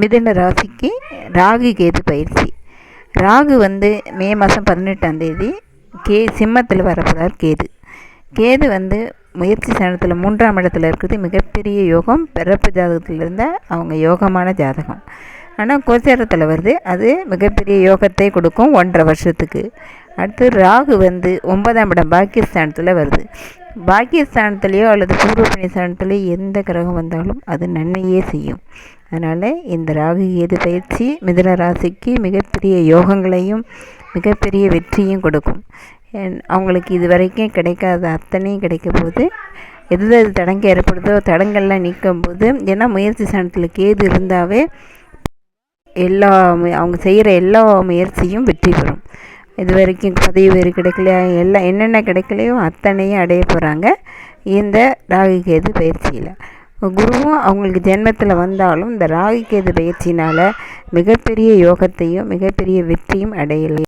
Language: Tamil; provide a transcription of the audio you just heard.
மிதுன ராசிக்கு ராகு கேது பயிற்சி. ராகு வந்து மே மாதம் பதினெட்டாம் தேதி கே சிம்மத்தில் வரப்போகிறார் கேது. கேது வந்து முயற்சி ஸ்தானத்தில் மூன்றாம் இடத்துல இருக்கிறது மிகப்பெரிய யோகம் பிறப்பு ஜாதகத்தில் இருந்தால் அவங்க யோகமான ஜாதகம். ஆனால் கோச்சாரத்தில் வருது. அது மிகப்பெரிய யோகத்தை கொடுக்கும் ஒன்றரை வருஷத்துக்கு. அடுத்து ராகு வந்து ஒன்பதாம் இடம் பாக்கியஸ்தானத்தில் வருது. பாக்கியஸ்தானத்துலேயோ அல்லது பூர்வ புண்ணியஸ்தானத்துலேயோ எந்த கிரகம் வந்தாலும் அது நன்மையே செய்யும். அதனால் இந்த ராகு கேது பயிற்சி மிதுன ராசிக்கு மிகப்பெரிய யோகங்களையும் மிகப்பெரிய வெற்றியும் கொடுக்கும். அவங்களுக்கு இது வரைக்கும் கிடைக்காத அத்தனையும் கிடைக்க போது எது எது தடங்கள் ஏற்படுதோ தடங்கள்லாம் நீக்கும் போது ஏன்னா முயற்சி ஸ்தானத்தில் கேது இருந்தாவே எல்லா அவங்க செய்கிற எல்லா முயற்சியும் வெற்றி பெறும். இது வரைக்கும் பதவி வேறு கிடைக்கலையா? எல்லாம் என்னென்ன கிடைக்கலையோ அத்தனையும் அடைய போகிறாங்க இந்த ராகு கேது பயிற்சியில். குருவும் அவங்களுக்கு ஜென்மத்தில் வந்தாலும் இந்த ராகு கேது பயிற்சினால் மிகப்பெரிய யோகத்தையும் மிகப்பெரிய வெற்றியும் அடையலை.